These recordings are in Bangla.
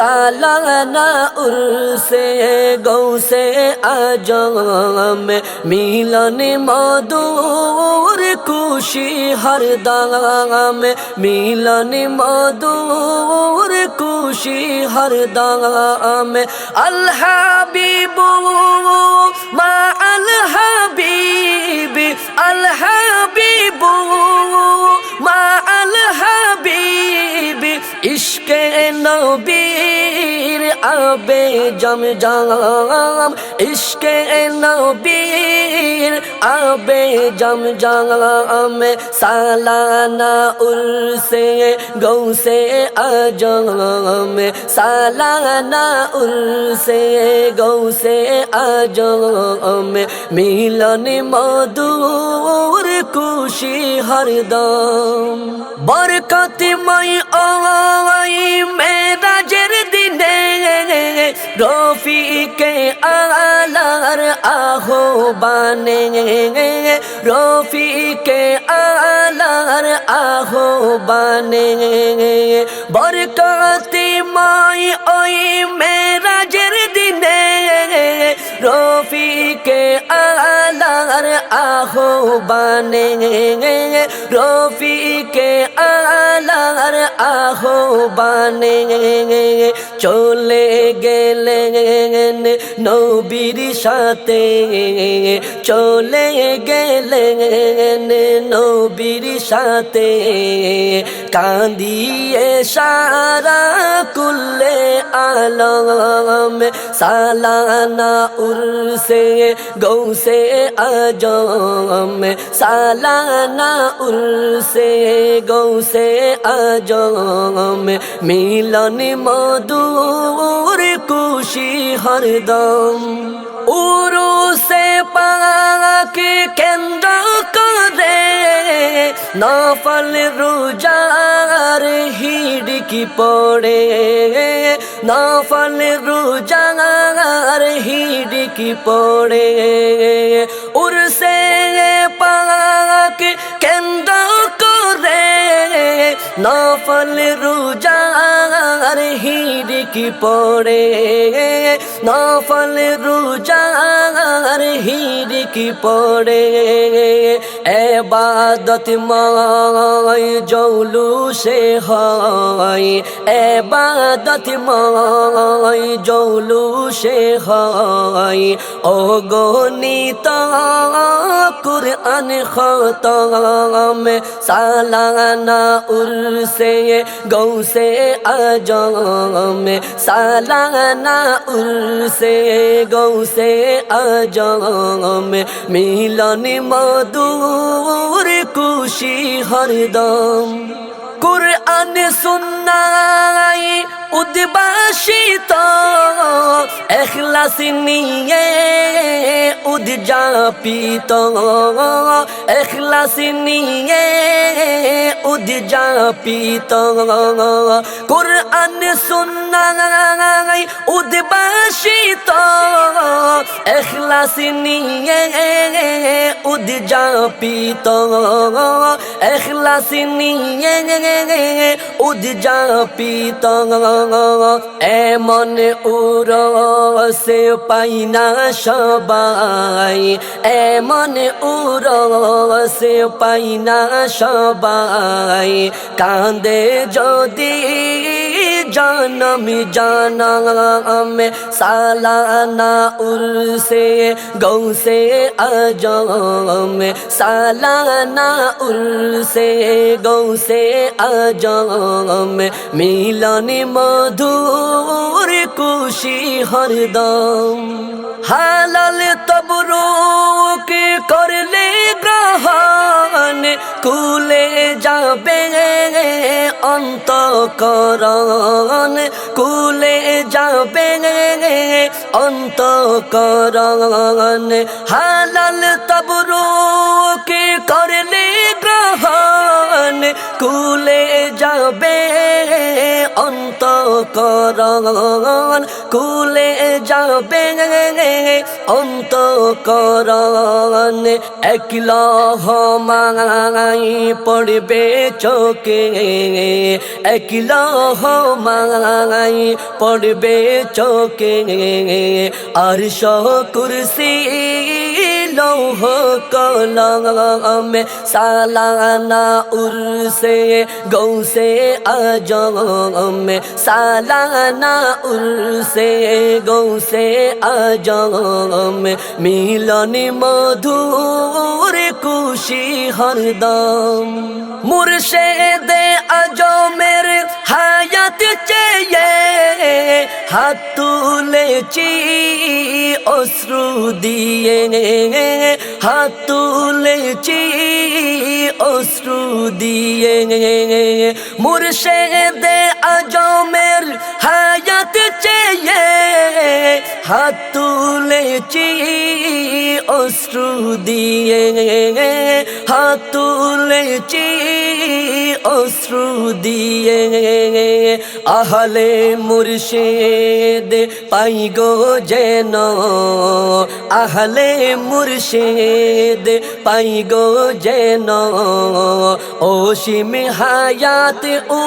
সালানা উর্সে গৌসে আজম মিলন মধুর খুশি হরদাম মিলন মধুর খুশি হরদাম আল্লাহ বিবু মা আল্লাহ বিবি আল্লাহ বিবু হবে জমজম ইশকে নবীর আবে জমজম সালানা উর্সে, গৌসে আজম সালানা উর্সে, গৌসে আজম মিলন মধুর খুশি হরদম। বরকতময় অ মেরাজের দিনে रोफी के आलार आहो बाने रोफी के आलार आहो बाने। बरकती माई ओई मेरा जर दिने रोफी के आलार आहो बाने। रोफी के आलार आहो बाने। চলে গেলেন নবীর সাথে। চলে গেলেন নবীর সাথে। কান্দিয়ে সারা কুল্লে আলম, সালানা উর্সে, গৌসে আজম, সালানা উর্সে, গৌসে আজম। মিলন মধুর খুশি হরদম। উরু সে পাক কেন্দ্র করে, নফল রোজার হিড়কি পড়ে। নফল রোজার হিড়কি পড়ে। উরসে পাক কেন্দ্র নফল রোজার হিড়কি পড়ে? নফল রোজার হিড়কি পড়ে? এবাদত মাই জৌলু সে হয়। এবাদত মাই জৌলু সে হয়। ও গণিত কুরআন খতম সালানা উরসে, গৌসে আজম সালানা উরসে, গৌসে আজম মিলন মধুর খুশি হরদম। কুরআন সুন্নাই উদ্বাসিত এখলাস নিয়ে উদযাপিত এখলাস নিয়ে উদযাপিত কুরআন সুন্নাই উদ্বাসিত এখলাস নিয়ে উদযাপিত এখলাস নিয়ে উদযাপিত এমন উরসে পাই না সবাই এমন উরসে পাই না সবাই। কাঁদে যদি জনম জনম সালানা উরসে গৌসে আজম সালানা উরসে গৌসে আজম মিলন মধুর খুশি হরদম হালাল তবরুক করলে গ্রহণ? কুলে যাবে অন্তকরণ। কুলে যাবে অন্তকরণ। হালাল তবরুক করলে গ্রহণ? কুলে যাবে অন্তকরণ করণ কুলে যাবে অন্ত করণ একল হমাই পড়বে চোখে, একল হমাই পড়বে চোখে। আর কুরসি লৌহ কলমে সালানা উরসে গৌসে আজমে সালানা উরসে গৌসে আজমে মিলন মধুর খুশি হরদম। মুর্শেদে আজমের হায়াত চেয়ে হাত তুলেছি, অশ্রু দিয়ে। হাত তুলেছি, অশ্রু দিয়ে। মুর্শেদে আজমের হায়াত চেয়ে হাত তুলেছি অশ্রু দিয়ে হাত অশ্রু দিয়ে আহলে মুর্শেদ, পাই গো যেন। আহলে মুর্শেদ, পাই গো যেন। অসীম হায়াত ও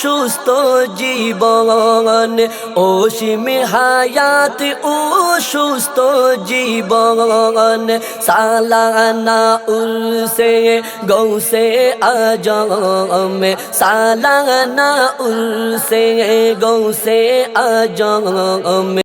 সুস্থ জীবন, অসীম হায়াত ও সুস্থ জীবন। সালানা উলসে, গৌসে আজম সালানা উলসে গৌসে আজম